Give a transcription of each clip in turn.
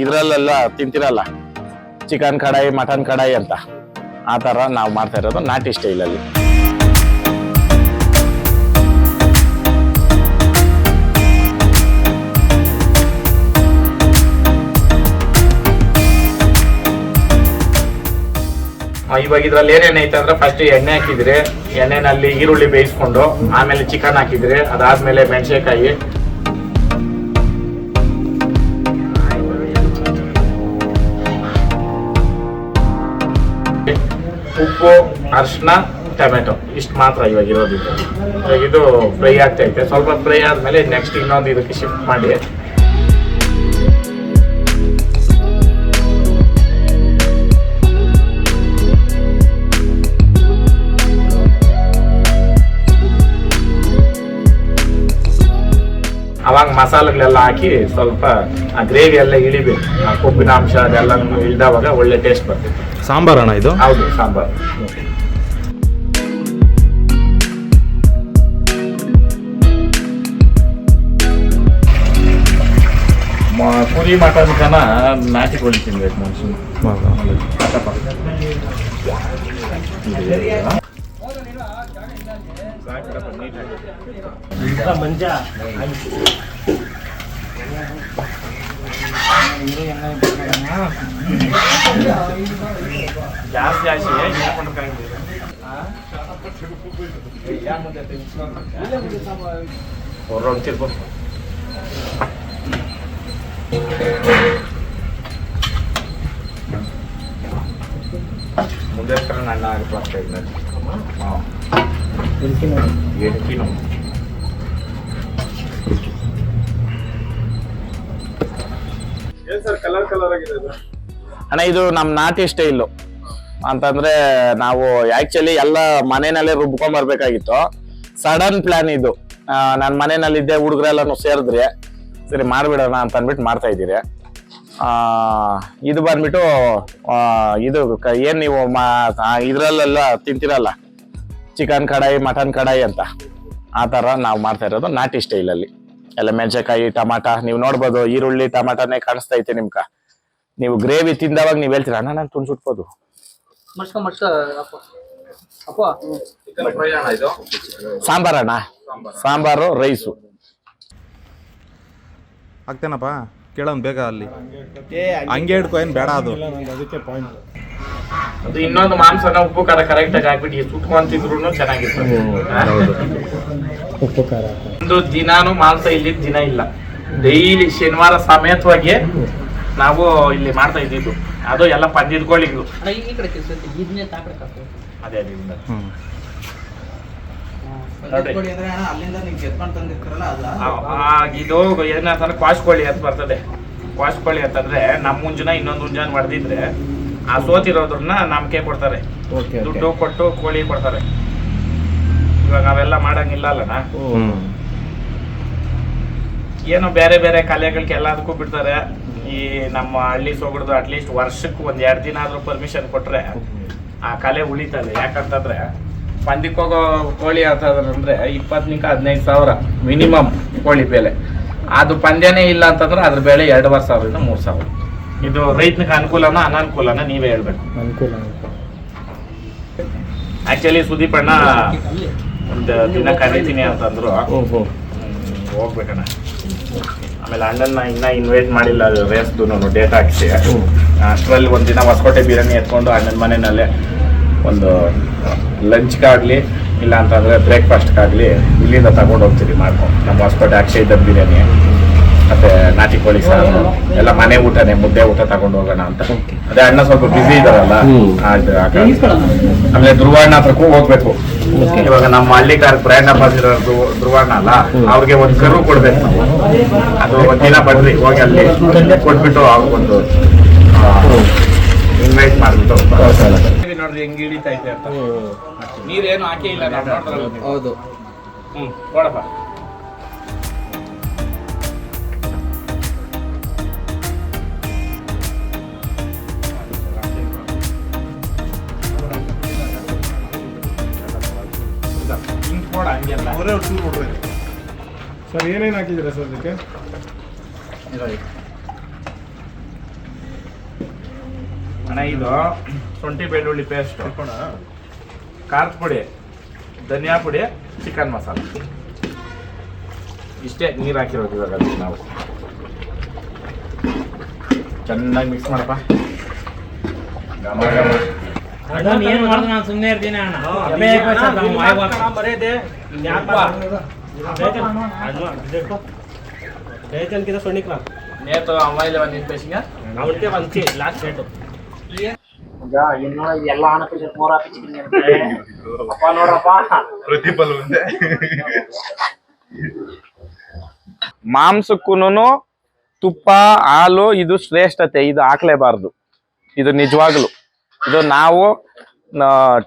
ಇದ್ರಲ್ಲೆಲ್ಲ ತಿಂತಿರಲ್ಲ? Chicken ಕಡಾಯಿ, mutton ಕಡಾಯಿ ಅಂತ. ಆ ಥರ ನಾವು ಮಾಡ್ತಾ ಇರೋದು ನಾಟಿ ಸ್ಟೈಲಲ್ಲಿ. ಇವಾಗ ಇದ್ರಲ್ಲಿ ಏನೇನ್ ಐತೆ ಅಂದ್ರೆ ಫಸ್ಟ್ ಎಣ್ಣೆ ಹಾಕಿದ್ರೆ, ಎಣ್ಣೆನಲ್ಲಿ ಈರುಳ್ಳಿ ಬೇಯಿಸ್ಕೊಂಡು, ಆಮೇಲೆ ಚಿಕನ್ ಹಾಕಿದ್ರೆ, ಅದಾದ್ಮೇಲೆ ಮೆಣಸಿನಕಾಯಿ ಉಪ್ಪು ಅರಿಶಿನ ಟೊಮೆಟೊ. ಇಷ್ಟು ಮಾತ್ರ ಇವಾಗ ಇರೋದು ಇದು ಫ್ರೈ ಆಗ್ತೈತೆ ಸ್ವಲ್ಪ ಫ್ರೈ ಆದಮೇಲೆ ನೆಕ್ಸ್ಟ್ ಇನ್ನೊಂದು ಇದಕ್ಕೆ ಶಿಫ್ಟ್ ಮಾಡಿ. ಅವಾಗ ಮಸಾಲೆಗಳೆಲ್ಲ ಹಾಕಿ ಸ್ವಲ್ಪ ಆ ಗ್ರೇವಿ ಎಲ್ಲ ಇಳಿಬೇಕು. ಆ ಕೊಬ್ಬಿನ ಅಂಶ ಅದೆಲ್ಲ ಇಳಿದವಾಗ ಒಳ್ಳೆ ಟೇಸ್ಟ್ ಬರ್ತದೆ. ಸಾಂಬಾರ್ ಅಣ್ಣ ಇದು? ಹೌದು ಸಾಂಬಾರು. ಕುರಿ ಮಟನ್ ಕನ ನಾಟಿ ಕೋಳಿ ತಿನ್ಬೇಕು ಮನುಷ್ಯನು ಜಾಸ್ತಿ ಆಸಿ ಹೊರಡ್ತಿರ್ಬೋದು ಮುಂದೆ ಕಡೆ ಅಣ್ಣ ಆಗಿ ಬರ್ತಾ ಇದ್ದಾರೆ ಹಾಂ ಅಣ್ಣ, ಇದು ನಮ್ಮ ನಾಟಿ ಸ್ಟೈಲು ಅಂತಂದ್ರೆ ನಾವು ಆಕ್ಚುಲಿ ಎಲ್ಲ ಮನೆಯಲ್ಲೇ ರುಬ್ಕೊಂಡ್ ಬರ್ಬೇಕಾಗಿತ್ತು ಸಡನ್ ಪ್ಲಾನ್ ಇದು ನನ್ನ ಮನೆಯಲ್ಲಿದ್ದೆ ಹುಡುಗರೆಲ್ಲನು ಸೇರಿದ್ರೆ, ಸರಿ ಮಾಡ್ಬಿಡೋಣ ಅಂತ ಅಂದ್ಬಿಟ್ಟು ಮಾಡ್ತಾ ಇದ್ದೀರಿ. ಇದು ಬಂದ್ಬಿಟ್ಟು ಇದು ಏನು ನೀವು ಮಾ- ಇದ್ರಲ್ಲೆಲ್ಲ ತಿಂತಿರಲ್ಲ? ಚಿಕನ್ ಕಡಾಯಿ ಮಟನ್ ಕಡಾಯಿ ಅಂತ. ಆ ಥರ ನಾವು ಮಾಡ್ತಾ ಇರೋದು ನಾಟಿ ಸ್ಟೈಲಲ್ಲಿ ಎಲ್ಲ ಮೆಣಸಿನಕಾಯಿ ಟಮಾಟ ನೀವು ನೋಡ್ಬೋದು ಈರುಳ್ಳಿ ಟಮಾಟನೇ ಕಾಣಿಸ್ತಾ ಐತೆ ನಿಮ್ಗೆ. ನೀವು ಗ್ರೇವಿ ತಿಂದವಾಗ ನೀವು ಹೇಳ್ತೀರಾ ಅಣ್ಣ ನಾನು ತುಂಡು ಸುಟ್ಬೋದು ಸಾಂಬಾರ ಅಪ್ಪ. ಅಪ್ಪ. ಚಿಕನ್ ಫ್ರೈ ಅಣ್ಣ ಇದು? ಸಾಂಬಾರಣ್ಣ ಸಾಂಬಾರು ರೈಸು. ಆಗ್ತೇನಪ್ಪ? ಕೇಳೋನ್ ಬೇಗ ಅಲ್ಲಿ. ಹಂಗೆ ಹಿಡ್ಕೊ ಏನ್ ಬೇಡ ಅದು. ಅದು ಇನ್ನೊಂದು ಮಾಂಸನ ಉಪ್ಪು ಖಾರ ಕರೆಕ್ಟ್ ಆಗಿ ಹಾಕ್ಬಿಟ್ಟು ಸುಟ್ಕೊಂತಿದ್ರು ಚೆನ್ನಾಗಿರ್ತದೆ ಒಂದು ದಿನಾನು ಮಾಂಸ ಇಲ್ಲಿ ದಿನ ಇಲ್ಲ. ಡೈಲಿ ಶನಿವಾರ ಸಮೇತವಾಗಿ ನಾವು ಇಲ್ಲಿ ಮಾಡ್ತಾ ಇದ್ದಿದ್ದು. ಅದು ಎಲ್ಲ ಪಂದಿದ್ಕೊಳ್ಳಿದ್ದು ಅದೇ ಈ ಕಡೆ. ಅಂದ್ರೆ ಅಣ್ಣ ಅಲ್ಲಿಂದ ನೀವು ಗೆದ್ಕೊಂಡು ತಂದಿರ್ತಾರಲ್ಲ ಅದ ಆ- ಆ- ಇದು ಏನಂತಂದ್ರೆ ಕ್ವಾಶ್ ಕೋಳಿ ಅಂತ ಬರ್ತದೆ. ಕ್ವಾಶ್ ಕೋಳಿ ಅಂತಂದ್ರೆ ನಮ್ಮ ಮುಂಜಾನೆ ಇನ್ನೊಂದು ಮುಂಜಾನೆ ಹೊಡೆದಿದ್ರೆ ಆ ಸೋತಿರೋದ್ರನ್ನ ನಮ್ಗೆ ಕೊಡ್ತಾರೆ. ಓಕೆ ದುಡ್ಡು ಕೊಟ್ಟು ಕೋಳಿ ಕೊಡ್ತಾರೆ. ಇವಾಗ ಅವೆಲ್ಲ ಮಾಡಂಗಿಲ್ಲ ಅಲ್ಲಣ್ಣ ಏನೋ ಬೇರೆ ಬೇರೆ ಕಲೆಗಳಿಗೆ ಎಲ್ಲದಕ್ಕೂ ಬಿಡ್ತಾರೆ. ಈ ನಮ್ಮ ಹಳ್ಳಿ ಸೊಗಡ್ದು ಅಟ್ಲೀಸ್ಟ್ ವರ್ಷಕ್ಕೆ ಒಂದ್ ಎರಡು ದಿನ ಆದ್ರೂ ಪರ್ಮಿಷನ್ ಕೊಟ್ರೆ ಆ ಕಲೆ ಉಳಿತದೆ. ಯಾಕಂತಂದ್ರೆ ಪಂದ್ಯಕ್ಕೆ ಹೋಗೋ ಕೋಳಿ ಅಂತಂದ್ರೆ ಇಪ್ಪತ್ತನಿಕ ಹದಿನೈದು ಸಾವಿರ ಮಿನಿಮಮ್ ಕೋಳಿ ಬೆಲೆ. ಅದು ಪಂದ್ಯನೇ ಇಲ್ಲ ಅಂತಂದ್ರೆ ಅದ್ರ ಬೆಲೆ ಎರಡೂವರೆ ಸಾವಿರದಿಂದ ಮೂರು ಸಾವಿರ. ಇದು ರೈತನಿಗೆ ಅನುಕೂಲನ ಅನಾನುಕೂಲನ ನೀವೇ ಹೇಳ್ಬೇಕು? ಅನುಕೂಲ. ಆಕ್ಚುಲಿ ಸುದೀಪ್ ಅಣ್ಣ ಒಂದು ದಿನ ಕರೀತೀನಿ ಅಂತಂದ್ರು. ಹೋಗ್ಬೇಕಣ್ಣ. ಆಮೇಲೆ ಅಣ್ಣನ ಇನ್ನ ಇನ್ವೈಟ್ ಮಾಡಿಲ್ಲ ರೇಸ್ದು ಡೇಟ್ ಹಾಕಿಸಿ. ಅಷ್ಟರಲ್ಲಿ ಒಂದು ದಿನ ಹೊಸಕೋಟೆ ಬಿರಿಯಾನಿ ಎತ್ಕೊಂಡು ಅಣ್ಣನ ಮನೆಯಲ್ಲೇ ಒಂದು ಲಂಚ್ಗಾಗಲಿ ಇಲ್ಲ ಅಂತಂದರೆ ಬ್ರೇಕ್ಫಾಸ್ಟ್ಗಾಗಲಿ ಇಲ್ಲಿಂದ ತಗೊಂಡು ಹೋಗ್ತೀವಿ ಮಾಡ್ಕೊಂಡು ನಮ್ಮ ಹೊಸಪೇಟೆ ಅಕ್ಷಯ್ ದಮ್ ಬಿರಿಯಾನಿ ಮತ್ತು ನಾಟಿ ಕೋಳಿ ಸಾರು ಎಲ್ಲ ಮನೆ ಊಟನೇ ಮುದ್ದೆ ಊಟ ತಗೊಂಡು ಹೋಗೋಣ ಅಂತ. ಅದೇ ಅಣ್ಣ ಸ್ವಲ್ಪ ಬಿಸಿ ಇದಾರಲ್ಲ. ಆಮೇಲೆ ಧ್ರುವಣ್ಣ ಹತ್ರಕ್ಕೂ ಹೋಗ್ಬೇಕು. ಇವಾಗ ನಮ್ಮ ಹಳ್ಳಿ ಕಾರ್ ಬ್ರ್ಯಾಂಡ್ ಅಂಬಾಸಿಡರ್ ಧ್ರುವಣ್ಣ ಅಲ್ಲ ಅವ್ರಿಗೆ ಒಂದು ಕರು ಕೊಡ್ಬೇಕು ನಾವು. ಅದು ಒಂದಿನ ದಿನ ಬನ್ರಿ ಹೋಗಿ ಅಲ್ಲಿ ಕೊಟ್ಬಿಟ್ಟು ಅವ್ರಿಗೊಂದು ಇನ್ವೈಟ್ ಮಾಡ್ಬಿಟ್ಟು ನೋಡ್ರಿ ಹೆಂಗ್ ಹಿಡಿತಾ ಇದೆ ಅಂತ. ನೀರೇನು ಹಾಕೇ ಇಲ್ಲ ನಾವು ನೋಡಿದ್ರಲ್ಲ ನೀವು. ಹೌದು. ಹ್ಮ್ ಕೊಡಪ್ಪ ಹಿಂಗ್ ಕೊಡ ಹಂಗೆಲ್ಲ. ಅವರೇ ಚೂರು ಕೊಡ್ರಿ ಸರ್ ಏನೇನು ಹಾಕಿದ್ದೀರಾ ಸರ್ ಅದಕ್ಕೆ ಇರೋ ಇದು. ಅಣ್ಣ ಇದು ಶುಂಠಿ ಬೆಳ್ಳುಳ್ಳಿ ಪೇಸ್ಟ್ ಖಾರದ ಪುಡಿ ಧನಿಯಾ ಪುಡಿ ಚಿಕನ್ ಮಸಾಲ ಇಷ್ಟೇ ನೀರು ಹಾಕಿರೋದು ಇವಾಗ ನಾವು. ಚೆನ್ನಾಗಿ ಮಿಕ್ಸ್ ಮಾಡಪ್ಪ. ಸುಮ್ಮನೆ ಇರ್ತೀನಿ ಸೊನ್ನಿಕ ಇಲ್ಲ ಅಮ್ಮಾಯಿಲ್ಲ ಒಂದು ಪೇಸಿಂಗ ಅವನಿಗೆ ಒಂದು ಲಾಸ್ಟ್ ರೇಟು ಈಗ ಇನ್ನು ಎಲ್ಲ ಆನಪಿಸಿ ಮೂರ್ ಹಾಪಿಸಿದ್ದೀನಿ ಅಪ್ಪ ನೋಡ್ರಪ್ಪ. ಪ್ರತಿಫಲ ಒಂದೇ. ಮಾಂಸಕ್ಕೂ ತುಪ್ಪ ಹಾಲು ಇದು ಶ್ರೇಷ್ಠತೆ ಇದು ಹಾಕ್ಲೇಬಾರ್ದು. ಇದು ನಿಜವಾಗ್ಲು. ಇದು ನಾವು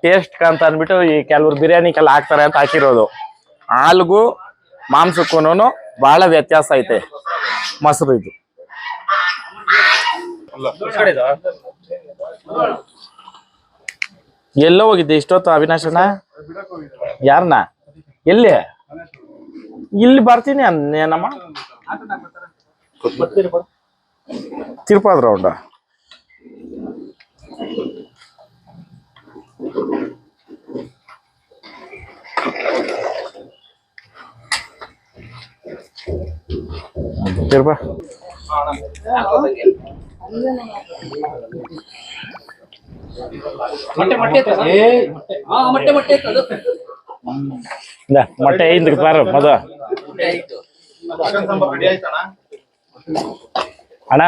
ಟೇಸ್ಟ್ ಅಂತ ಅಂದ್ಬಿಟ್ಟು ಈ ಕೆಲವ್ರು ಬಿರಿಯಾನಿಗೆಲ್ಲ ಹಾಕ್ತಾರೆ ಅಂತ ಹಾಕಿರೋದು. ಹಾಲ್ಗೂ ಮಾಂಸಕ್ಕೂನು ಬಹಳ ವ್ಯತ್ಯಾಸ ಐತೆ. ಮೊಸರು ಇದು? ಎಲ್ಲೋ ಹೋಗಿದ್ದೆ ಇಷ್ಟೊತ್ತು ಅವಿನಾಶನ ಯಾರನ್ನ ಎಲ್ಲಿ? ಇಲ್ಲಿ ಬರ್ತೀನಿ ಅನ್ನೇನಮ್ಮ ತಿರುಪಾದ ರೌಂಡ ತಿರುಪ. ಮೊಟ್ಟೆ ಇಂದ ಹಿಂದಕ್ಕೆ ಬಾರ ಮದ. ಅಣ್ಣ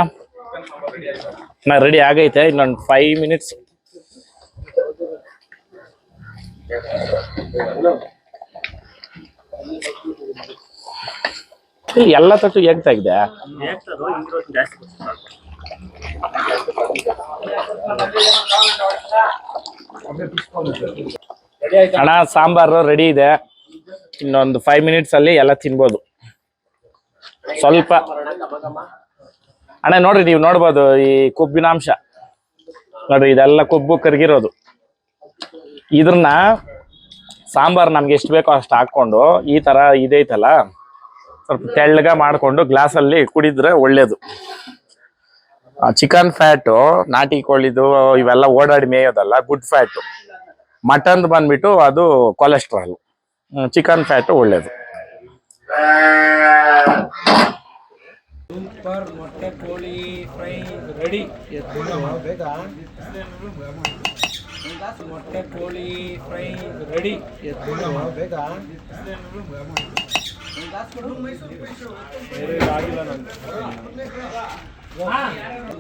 ನಾ ರೆಡಿ ಆಗೈತೆ ಇನ್ನೊಂದು ಫೈವ್ ಮಿನಿಟ್ಸ್ ಎಲ್ಲ ತಟ್ಟು ಹೇಗ್ ತೆಗ್ದೆ ಅಣ್ಣ, ಸಾಂಬಾರು ರೆಡಿ ಇದೆ. ಇನ್ನೊಂದು ಫೈವ್ ಮಿನಿಟ್ಸ್ ಅಲ್ಲಿ ಎಲ್ಲ ತಿನ್ಬೋದು. ಸ್ವಲ್ಪ. ಅಣ್ಣ, ನೋಡ್ರಿ, ನೀವು ನೋಡ್ಬೋದು ಈ ಕೊಬ್ಬಿನಾಂಶ ನೋಡ್ರಿ, ಇದೆಲ್ಲ ಕೊಬ್ಬು ಕರಗಿರೋದು. ಇದ್ರನ್ನ ಸಾಂಬಾರ್ ನಮ್ಗೆ ಎಷ್ಟು ಬೇಕೋ ಅಷ್ಟು ಹಾಕೊಂಡು ಈ ತರ ಇದೈತಲ್ಲ, ಸ್ವಲ್ಪ ತೆಳ್ಳಗ ಮಾಡ್ಕೊಂಡು ಗ್ಲಾಸಲ್ಲಿ ಕುಡಿದ್ರೆ ಒಳ್ಳೇದು. ಚಿಕನ್ ಫ್ಯಾಟು ನಾಟಿ ಕೋಳಿದು, ಇವೆಲ್ಲ ಓಡಾಡಿ ಮೇಯೋದಲ್ಲ ಗುಡ್ ಫ್ಯಾಟು ಮಟನ್ ಬಂದ್ಬಿಟ್ಟು ಅದು ಕೊಲೆಸ್ಟ್ರಾಲ್ ಚಿಕನ್ ಫ್ಯಾಟು ಒಳ್ಳೇದು. ಮೊಟ್ಟೆ ಕೋಳಿ ಫ್ರೈ ರೆಡಿ. ಮೊಟ್ಟೆ ಕೋಳಿ ಫ್ರೈ ರೆಡಿ.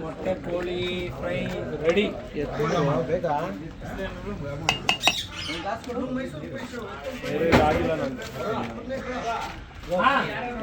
ಮೊಟ್ಟೆ ಕೋಳಿ ಫ್ರೈ ರೆಡಿ